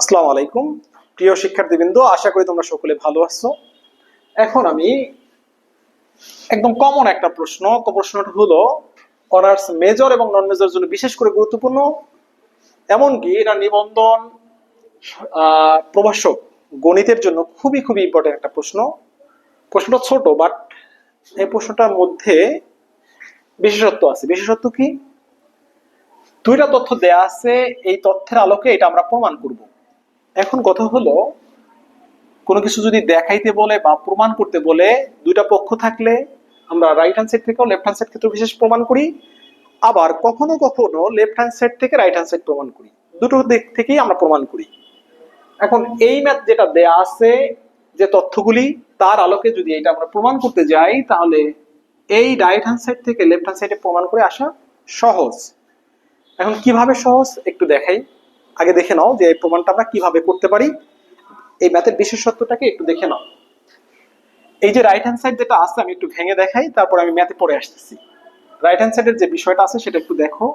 আসসালামু আলাইকুম। প্রিয় শিক্ষার্থীবৃন্দ, আশা করি তোমরা সকলে ভালো আছো। এখন আমি একদম কমন একটা প্রশ্ন প্রশ্নটা হলো অনার্স মেজর এবং নন মেজর জন্য বিশেষ করে গুরুত্বপূর্ণ, এমনকি এটা নিবন্ধন প্রভাষক, গণিতের জন্য খুবই খুবই ইম্পর্টেন্ট একটা প্রশ্ন। প্রশ্নটা ছোট বাট এই প্রশ্নটার মধ্যে বিশেষত্ব আছে। বিশেষত্ব কি? দুইটা তথ্য দেয়া আছে, এই তথ্যের আলোকে এটা আমরা প্রমাণ করব। এখন কথা হলো, কোনো কিছু যদি দেখাইতে বলে বা প্রমাণ করতে বলে, দুইটা পক্ষ থাকলে আমরা রাইট হ্যান্ড সাইড থেকেও লেফট হ্যান্ড সাইড থেকে বিশেষ প্রমাণ করি, আবার কখনো কখনো লেফট হ্যান্ড সাইড থেকে রাইট হ্যান্ড সাইড প্রমাণ করি। দুটো দিক থেকেই আমরা প্রমাণ করি। এখন এই ম্যাথ যেটা দেয়া আছে, যে তথ্যগুলি, তার আলোকে যদি এটা আমরা প্রমাণ করতে যাই, তাহলে এই রাইট হ্যান্ড সাইড থেকে লেফট হ্যান্ড সাইডে প্রমাণ করে আসা সহজ। এখন কীভাবে সহজ? একটু দেখাই। আগে দেখে নাও যে এই প্রমাণটা আমরা কীভাবে করতে পারি। এই ম্যাথের বিশেষত্বটাকে একটু দেখে নাও। এই যে রাইট হ্যান্ড সাইড যেটা আছে, আমি একটু ভেঙে দেখাই, তারপর আমি ম্যাথে পড়ে আসতেছি। রাইট হ্যান্ড সাইডের যে বিষয়টা আছে, সেটা একটু দেখো।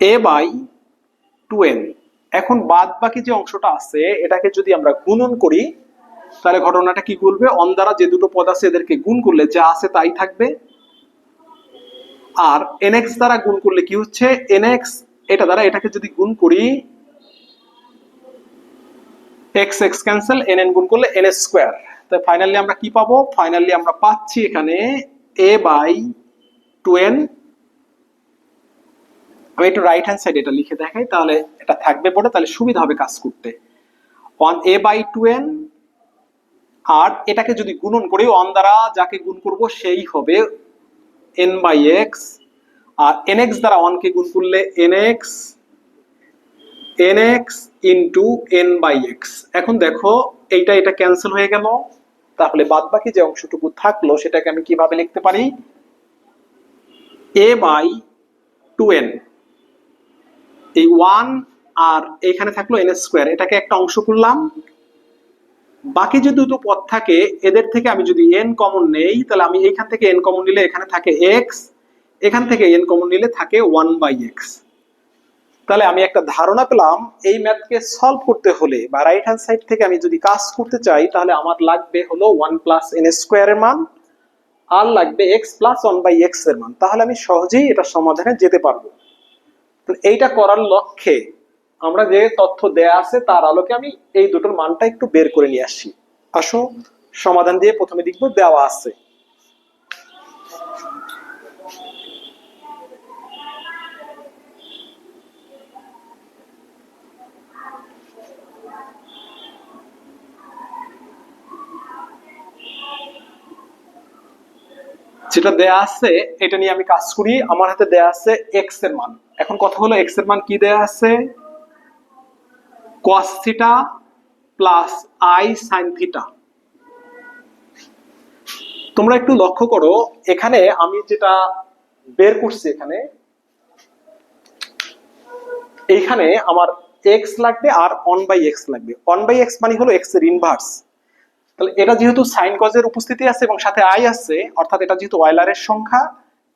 এ বাই টু এন এখন বাদ বাকি যে অংশটা আছে, এটাকে যদি আমরা গুণন করি, তাহলে ঘটনাটা কি বলবে অন দ্বারা যে দুটো পদ আছে, এদেরকে গুণ করলে যা আছে তাই থাকবে। আর এনএক্স দ্বারা গুণ করলে কি হচ্ছে? এনএক্স এটা দ্বারা এটাকে যদি গুণ করি x x cancel n n গুণ করলে এন এস স্কোয়ার তো ফাইনালি আমরা কি পাবো? ফাইনালি আমরা পাচ্ছি এখানে এ বাই টু এন আমি একটু রাইট হ্যান্ড সাইড এটা লিখে দেখাই, তাহলে এটা থাকবে পড়ে তাহলে সুবিধা হবে কাজ করতে। One a by two n আর এটাকে যদি গুণন করি ওয়ান দ্বারা যাকে গুণ করব, সেই হবে এন বাই এক্স আর এন এক্স দ্বারা ওয়ানকে গুণ করলে n x n x into n by x এখন দেখো, এইটা, এটা ক্যান্সেল হয়ে গেল। তাহলে বাদ বাকি যে অংশটুকু থাকল, সেটাকে আমি কীভাবে লিখতে পারি? এ বাই টু এন এই ওয়ান আর এখানে থাকল এন স্কোয়ার এটাকে একটা অংশ করলাম। বাকি যে দুটো পদ থাকে, এদের থেকে আমি যদি এন কমন নেই, তাহলে আমি এইখান থেকে এন কমন নিলে এখানে থাকে এক্স এখান থেকে এন কমন নিলে থাকে ওয়ান বাই এক্স তাহলে আমি একটা ধারণা পেলাম, এই ম্যাথকে সলভ করতে হলে বা রাইট হ্যান্ড সাইড থেকে আমি যদি কাজ করতে চাই, তাহলে আমার লাগবে হলো ওয়ান প্লাস এন স্কোয়ারের মান, আর লাগবে এক্স প্লাস ওয়ান বাই এক্সের মান। তাহলে আমি সহজেই এটা সমাধানে যেতে পারব। এইটা করার লক্ষ্যে আমরা যে তথ্য দেয়া আছে, তার আলোকে আমি এই দুটোর মানটা একটু বের করে নিয়ে আসি। আসো, সমাধান দিয়ে প্রথমে দেখব দেওয়া আছে। যেটা দেয়া আছে, এটা নিয়ে আমি কাজ করি। আমার হাতে দেয়া আছে এক্সের মান। এখন কথা হলো এক্সের মান কি দেয়া আছে? cos theta plus i sine theta তোমরা একটু লক্ষ্য করো, এখানে আমি যেটা বের করছি এখানে, এইখানে আমার এক্স লাগবে আর অন বাই এক্স লাগবে। অন বাই এক্স মানে হলো এক্সের ইনভার্স তাহলে এটা যেহেতু সাইন কজের উপস্থিতি আছে এবং সাথে আই আছে, অর্থাৎ এটা যেহেতু ওয়াইলারের সংখ্যা,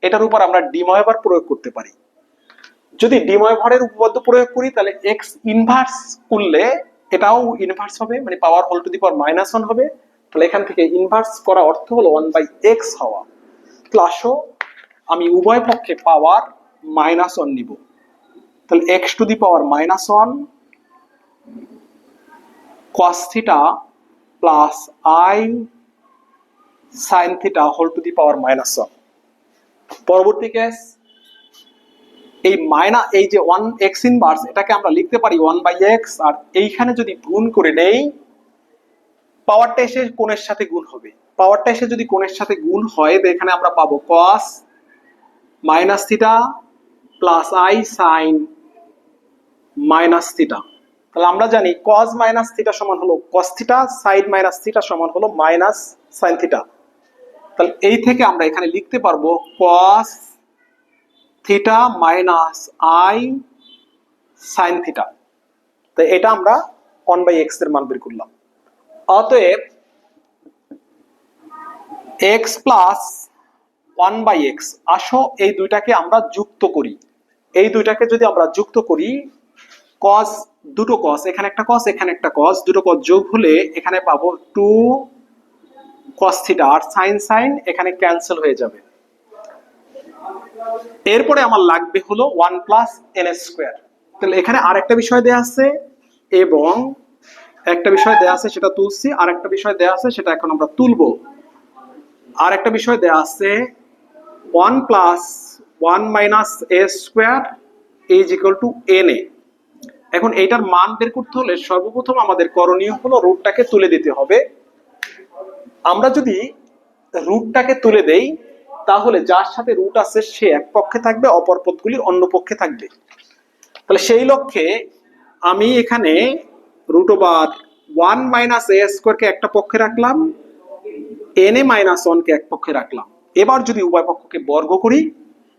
এটার উপর আমরা ডিময়বার প্রয়োগ করতে পারি। যদি ডিময়ভারের উপপাদ্য প্রয়োগ করি, তাহলে এক্স ইনভার্স করলে এটাও ইনভার্স হবে মানে power whole to the power minus one হবে। তাহলে এখান থেকে ইনভার্স করা অর্থ হলো ওয়ান বাই এক্স হওয়া। প্লাসও আমি উভয় পক্ষে পাওয়ার মাইনাস ওয়ান নিব। তাহলে x to the power minus one cos theta plus i sine theta whole to the power minus one পরবর্তী কেস এই মাইনা এই যে ওয়ান এক্স ইনভার্স এটাকে আমরা লিখতে পারি ওয়ান বাই এক্স আর এইখানে যদি গুণ করে নেই পাওয়ারটা এসে কোণের সাথে গুণ হবে। পাওয়ারটা এসে যদি কোণের সাথে গুণ হয়, তো এখানে আমরা পাবো cos minus theta plus i sine minus theta তাহলে আমরা জানি কজ মাইনাস থিটা সমান হলো cos theta sine minus theta সমান হলো মাইনাস সাইন থিটা তাহলে এই থেকে আমরা এখানে লিখতে পারব cos theta minus i sine theta তো এটা আমরা ওয়ান বাই এক্সের মান বের করলাম। অতএব x plus one by x আসো এই দুইটাকে আমরা যুক্ত করি। এই দুইটাকে যদি আমরা যুক্ত করি কস দুটো কস এখানে একটা কস এখানে একটা কস দুটো কস যোগ হলে এখানে পাবো টু কস থিটা আর সাইন সাইন এখানে ক্যান্সেল হয়ে যাবে। এরপরে আমার লাগবে হলো ওয়ান প্লাস এন স্কোয়ার তাহলে এখানে আরেকটা বিষয় দেয়া আছে, এবং একটা বিষয় দেয়া আছে, সেটা তুলছি আর একটা বিষয় দেয়া আছে, সেটা এখন আমরা তুলবো। আর একটা বিষয় দেয়া আছে one plus one minus a square is equal to n a এখন এইটার মান বের করতে হলে সর্বপ্রথম আমাদের করণীয় হলো রুটটাকে তুলে দিতে হবে। আমরা যদি রুটটাকে তুলে দেই, তাহলে যার সাথে রুট আছে সে এক পক্ষে থাকবে, অপর পথগুলি অন্য পক্ষে থাকবে। তাহলে সেই লক্ষ্যে আমি এখানে root over one minus a স্কোয়ারকে একটা পক্ষে রাখলাম এন এ মাইনাস ওয়ানকে এক পক্ষে রাখলাম। এবার যদি উভয় পক্ষকে বর্গ করি,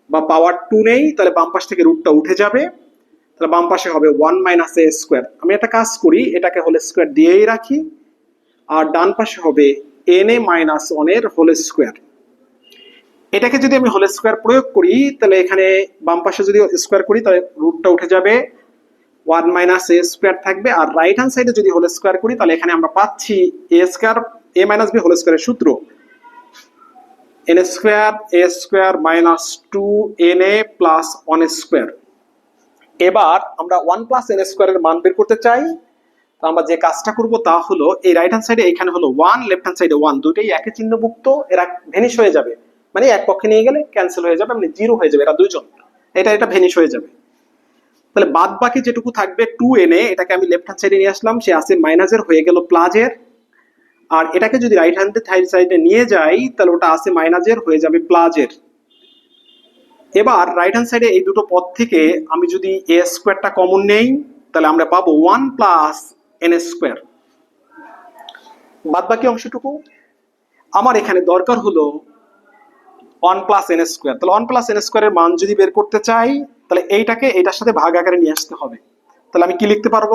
বা পাওয়ার টু নেই, তাহলে বাম পাশ থেকে রুটটা উঠে যাবে। তাহলে বাম পাশে হবে ওয়ান মাইনাস এ স্কোয়ার আমি একটা কাজ করি, এটাকে হোল স্কোয়ার দিয়েই রাখি, আর ডান পাশে হবে এন এ মাইনাস ওয়ানের হোল স্কোয়ার এটাকে যদি আমি হোল স্কোয়ার প্রয়োগ করি, তাহলে এখানে বাম পাশে যদি স্কোয়ার করি, তাহলে রুটটা উঠে যাবে। ওয়ান মাইনাস এ স্কোয়ার থাকবে, আর রাইট হ্যান্ড সাইডে যদি হোল স্কোয়ার করি, তাহলে এখানে আমরা পাচ্ছি a square a minus b whole স্কোয়ারের সূত্র। N square a square minus two n a plus one square এবার আমরা ওয়ান প্লাস এন স্কোয়ারের মান বের করতে চাই। তো আমরা যে কাজটা করব তা হলো, এই রাইট হ্যান্ড সাইডে এখানে হলো ওয়ান লেফট হ্যান্ড সাইডে ওয়ান দুটোই একই চিহ্নভুক্ত, এরা ভেনিশ হয়ে যাবে। মানে এক পক্ষে নিয়ে গেলে ক্যান্সেল হয়ে যাবে মানে জিরো হয়ে যাবে, এরা দুইজন। এটা এটা ভেনিশ হয়ে যাবে। তাহলে বাদ বাকি যেটুকু থাকবে টু এনে এটাকে আমি লেফট হ্যান্ড সাইডে নিয়ে আসলাম, সে আছে মাইনাসের হয়ে গেল প্লাজের আর এটাকে যদি রাইট হ্যান্ড সাইডে নিয়ে যাই, তাহলে ওটা আছে মাইনাসের হয়ে যাবে প্লাজের এবার রাইট হ্যান্ড সাইডে এই দুটো পদ থেকে আমি যদি এ স্কোয়ারটা কমন নেই, তাহলে আমরা পাবো ওয়ান প্লাস এন স্কোয়ার বাদ বাকি অংশটুকু? আমার এখানে দরকার হলো ওয়ান প্লাস এন স্কোয়ার তাহলে ওয়ান প্লাস এন স্কোয়ারের মান যদি বের করতে চাই, তাহলে এইটাকে এইটার সাথে ভাগ আকারে নিয়ে আসতে হবে। তাহলে আমি কি লিখতে পারব?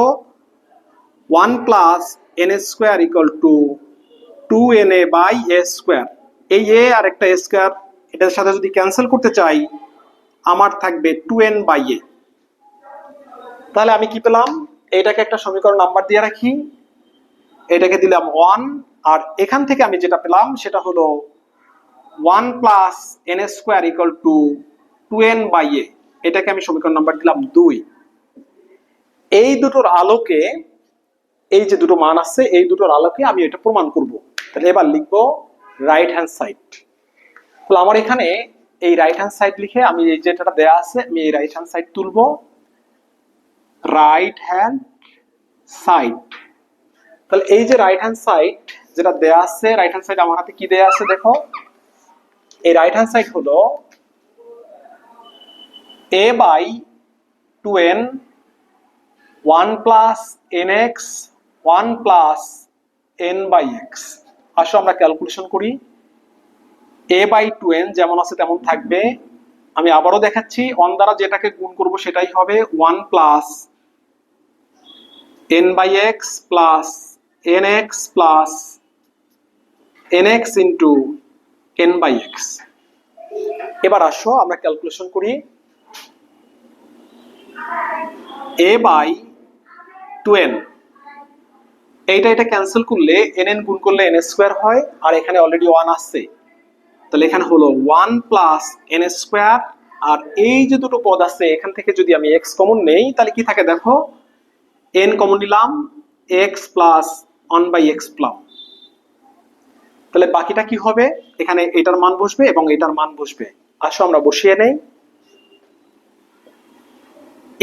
One plus n square equal to two n a by a square এই এ আর একটা স্কোয়ার এটার সাথে যদি ক্যান্সেল করতে চাই আমার থাকবে টু এন বাই এ। তাহলে আমি কি পেলাম? এটাকে একটা সমীকরণ নাম্বার দিয়ে রাখি। এটাকে দিলাম ওয়ান। আর এখান থেকে আমি যেটা পেলাম, সেটা হলো one plus n square equal to two n by a. এটাকে আমি সমীকরণ নাম্বার দিলাম দুই। এই দুটোর আলোকে, এই যে দুটো মান আছে, এই দুটোর আলোকে আমি এটা প্রমাণ করব। তাহলে এবার লিখব রাইট হ্যান্ড সাইড তাহলে আমার এখানে এই রাইট হ্যান্ড সাইড লিখে আমি এই যেটা দেয়া আছে, আমি এই রাইট হ্যান্ড সাইড তুলবো। রাইট হ্যান্ড সাইড তাহলে এই যে রাইট হ্যান্ড সাইড যেটা দেয়া আছে রাইট হ্যান্ড সাইড আমার হাতে কি দেয়া আছে দেখো? এই রাইট হ্যান্ড সাইড হলো a by two n one plus n x one plus n by x আসো আমরা ক্যালকুলেশন করি। এ বাই টু এন যেমন আছে তেমন থাকবে। আমি আবারও দেখাচ্ছি ওয়ান দ্বারা যেটাকে গুণ করব সেটাই হবে one plus n by x plus n x plus n x into n by x এবার আসো, আমরা ক্যালকুলেশন করি। এ বাই টু এন এইটা এটা ক্যান্সেল করলে এন এন গুণ করলে এন স্কোয়ার হয়, আর এখানে অলরেডি ওয়ান আসছে। তাহলে এখানে হলো ওয়ান প্লাস এন স্কোয়ার আর এই যে দুটো পদ আছে, এখান থেকে যদি আমি এক্স কমন নেই, তাহলে কি থাকে দেখো? এন কমন নিলাম x plus one by x plus তাহলে বাকিটা কি হবে? এখানে এটার মান বসবে এবং এটার মান বসবে। আসো আমরা বসিয়ে নেই।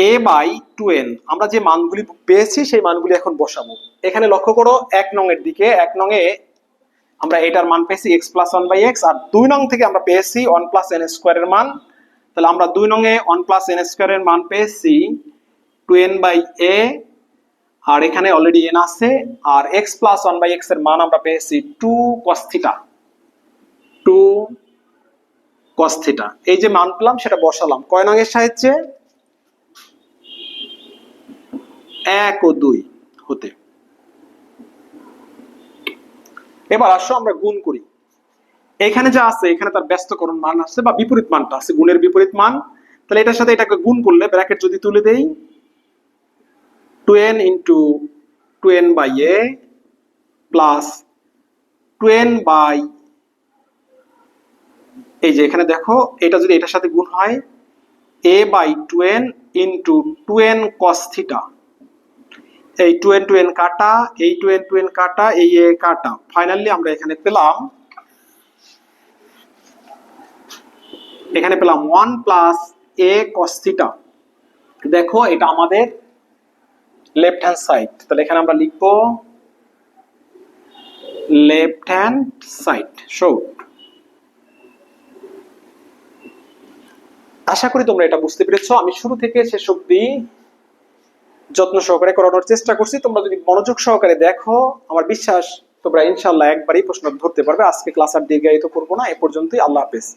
এ বাই টু এন আমরা যে মানগুলি পেয়েছি, সেই মানগুলি এখন বসাবো। এখানে লক্ষ্য করো, এক নং এর দিকে, এক নং এ আমরা এটার মান পেয়েছি x plus one by x আর দুই নং থেকে আমরা পেয়েছি ওয়ান প্লাস এন স্কোয়ারের মান। তাহলে আমরা দুই নং এ ওয়ান প্লাস এন স্কোয়ারের মান পেয়েছি টু এন বাই এ আর এখানে অলরেডি এন আছে, আর এক্স প্লাস ওয়ান বাই এক্সের মান আমরা পেয়েছি টু কস্থিটা টু কস্থিটা এই যে মান পেলাম, সেটা বসালাম। কয় নং এর সাহায্যে? এক ও দুই হতে। এবার আসো আমরা গুণ করি। এখানে যা আছে, এখানে তার ব্যস্তকরণ মান আছে বা বিপরীত মানটা আছে, গুণের বিপরীত মান। তাহলে এটার সাথে এটাকে গুণ করলে ব্র্যাকেট যদি তুলে দেই two n into two n by a plus two n by এই যে এখানে দেখো, এটা যদি এটার সাথে গুণ হয় a by two n into two n cos theta এই টু এন টু এন কাটা, এই টু এন টু এন কাটা, এই এ কাটা। ফাইনালি আমরা এখানে পেলাম এখানে পেলাম one plus a cos theta দেখো, এটা আমাদের লেফট হ্যান্ড সাইড তাহলে এখানে আমরা লিখব লেফট হ্যান্ড সাইড শো আশা করি তোমরা এটা বুঝতে পেরেছ। আমি শুরু থেকে শেষ অব্দি যত্ন সহকারে করানোর চেষ্টা করছি। তোমরা যদি মনোযোগ সহকারে দেখো, আমার বিশ্বাস তোমরা ইনশাল্লাহ একবারই প্রশ্ন ধরতে পারবে। আজকে ক্লাস আর দীর্ঘায়িত করব না, এ পর্যন্তই। আল্লাহ হাফেজ।